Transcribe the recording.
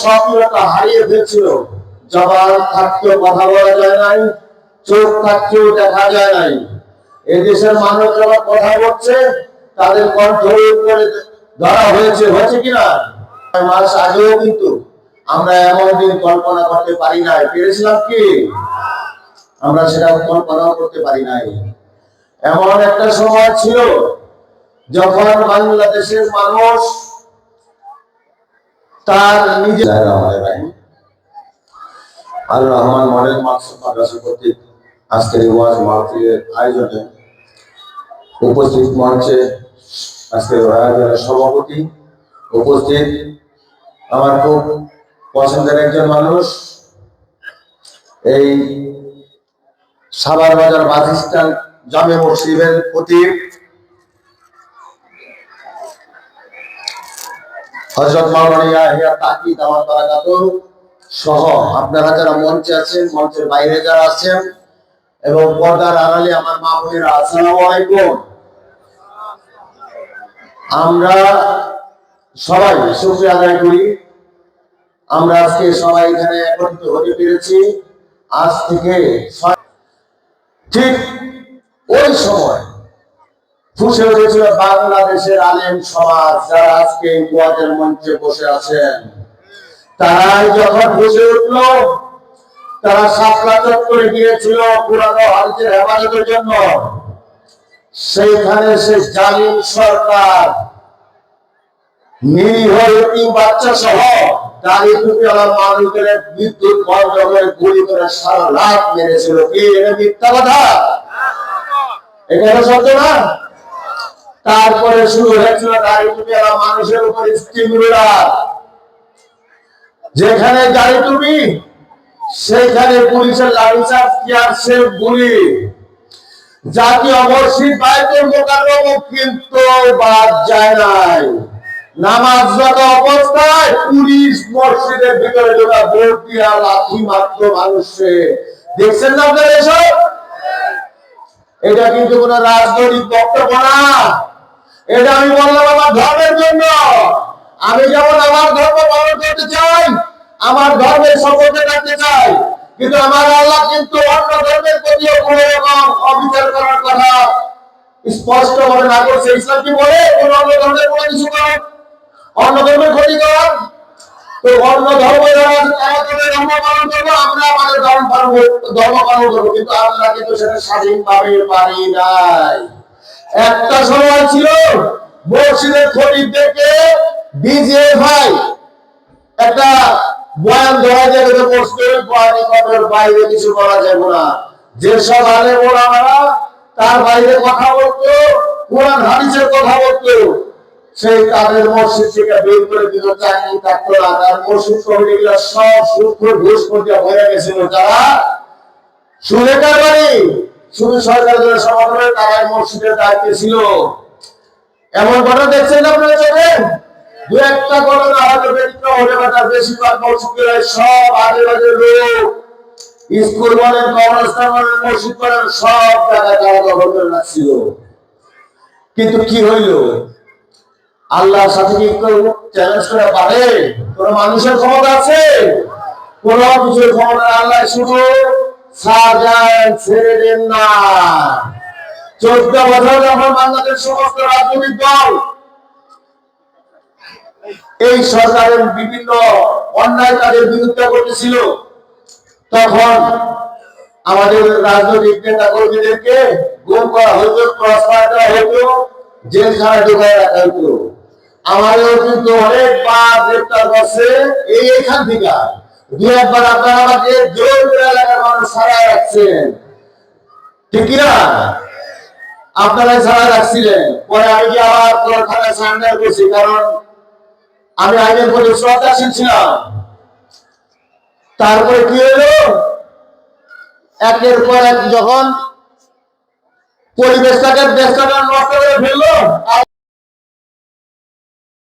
স্বপ্নটা হারিয়ে ফেলছিল। জবান থাকতেও কথা বলা যায় নাই, চোখ থাকতেও দেখা যায় নাই। এদেশের মানুষ যারা কথা বলছে, তাদের করে ধরা হয়েছে হয়েছে কিনা? মাস আগেও কিন্তু আমরা এমন দিন কল্পনা করতে পারি নাই। পেরেছিলাম কি? আমরা সেটা কল্পনাও করতে পারি নাই। এমন একটা সময় ছিল যখন বাংলাদেশের মানুষ তার নিজের আর রহমান মডেল মাকসুদ মাদ্রাসা কর্তৃক আজকের ওয়াজ মাহফিলের আয়োজনে উপস্থিত মঞ্চে আজকের আয়োজনের সভাপতি উপস্থিত। আমার খুব পছন্দের একজন মানুষ। এই সাবার বাজার বাজিস্তান জামে মসজিদের খতিব হজরত মাওলানা ইয়াহিয়া তাকি দাওয়াত সহ আপনারা যারা মঞ্চে আছেন, মঞ্চের বাইরে যারা আছেন এবং পর্দার আড়ালে আমার মা বোনেরা, আসসালামু আলাইকুম। আমরা সবাই শুক্রিয়া আদায় করি। আমরা আজকে সবাই এখানে একত্রিত হতে পেরেছি। আজ থেকে ঠিক ওই সময় ফুসে উঠেছিল বাংলাদেশের আলেম সমাজ, যারা আজকে এই মঞ্চে বসে আছেন। তারাই যখন ফুসে উঠল, তারা সাপলা চত্বরে গিয়েছিল পুরানো হাদিসের হেফাজতের জন্য। সেইখানে সে জালিম সরকার, নিরীহ এতিম বাচ্চা সহ দাড়ি টুপিওয়ালা মানুষদের বিদ্যুৎ বন্ধকের গুলি করে সারা রাত মেরেছিল। কি এটা মিথ্যা কথা? এখানে সত্য না? তারপরে শুরু হয়েছিল টুপিওয়ালা মানুষের উপর স্টিমুলার যেখানে গাড়ি সেখানে পুলিশের লাঠি চার্জ কি আর সে গুলি কিন্তু বাদ যায় নাই। অবস্থায় পুলিশ মসজিদের ভিতরে ঢোকা লাঠি মাত্র মানুষে। দেখছেন না আপনারা এসব? এটা কিন্তু কোন রাজনৈতিক বক্তব্য না। এটা আমি বললাম আমার ধর্মের জন্য। আমি যেমন আমার ধর্ম পালন করতে চাই, আমার ধর্মের সম্পর্কে রাখতে চাই, কিন্তু আমার আল্লাহ কিন্তু অন্য ধর্মের প্রতিও কোন রকম অবিচার করার কথা স্পষ্ট ভাবে না করছে। ইসলাম কি বলে? কোন অন্য ধর্মের কোনো কিছু করা অন্য ধর্মের ক্ষতি করা। তো অন্য ধর্ম ধর্ম পালন করব, আমরা আমাদের ধর্ম পালন ধর্ম পালন করব, কিন্তু আমরা কিন্তু সেটা স্বাধীনভাবে পারি নাই। একটা সময় ছিল মসজিদের খরিদদেরকে ডিজে ভাই একটা বয়ান ধরা যাবে তো মসজিদের বয়ানি কথার বাইরে কিছু করা যাবে না। যেসব আলে ওলামারা তার বাইরে কথা বলতো, কোরআন, হাদিসের কথা বলতো, সেই তাদের মসজিদ থেকে বের করে দিল, চাকরি থাকতো না। তার মসজিদ কমিটি গুলো সব সূক্ষ্ম ঘুষ করতে হয়ে গেছিল। যারা সুরেকার বাড়ি শুধু সরকারের সমাধানের তারাই মসজিদের দায়িত্বে ছিল। এমন ঘটনা দেখছেন আপনারা চোখে দু একটা ঘটনা হয়তো ব্যতিক্রম হলে বা বেশিরভাগ মসজিদের সব আজে বাজে লোক। স্কুল বলেন, কবরস্থান বলেন, মসজিদ বলেন, সব জায়গায় তারা দখল করে রাখছিল। কিন্তু কি হইল? আল্লাহর সাথে কি চ্যালেঞ্জ করে পারে? কোন মানুষের ক্ষমতা আছে? কোন কিছুর ক্ষমতা আল্লাহ শুধু ছেড়ে দেন না। চোদ্দ বছর যখন বাংলাদেশ সমস্ত রাজনৈতিক দল এই সরকারের বিভিন্ন অন্যায় কাজের বিরুদ্ধে করতেছিল, তখন আমাদের রাজনৈতিক নেতা কর্মীদেরকে গুম করা হতো ক্রস করা হতো জেলখানায় ঢুকায় রাখা হতো আমাদের কিন্তু অনেকবার গ্রেপ্তার করছে এই এখান থেকে। আপনারা জোর করে এলাকার মানুষ সারা ঠিক কিনা? আপনারাই সারা পরে আমি কি আবার কোন থানায় সারেন্ডার করছি? কারণ আমি আইনের তারপরে কি হলো? একের পর এক যখন পরিবেশটাকে দেশটাকে নষ্ট করে ফেলল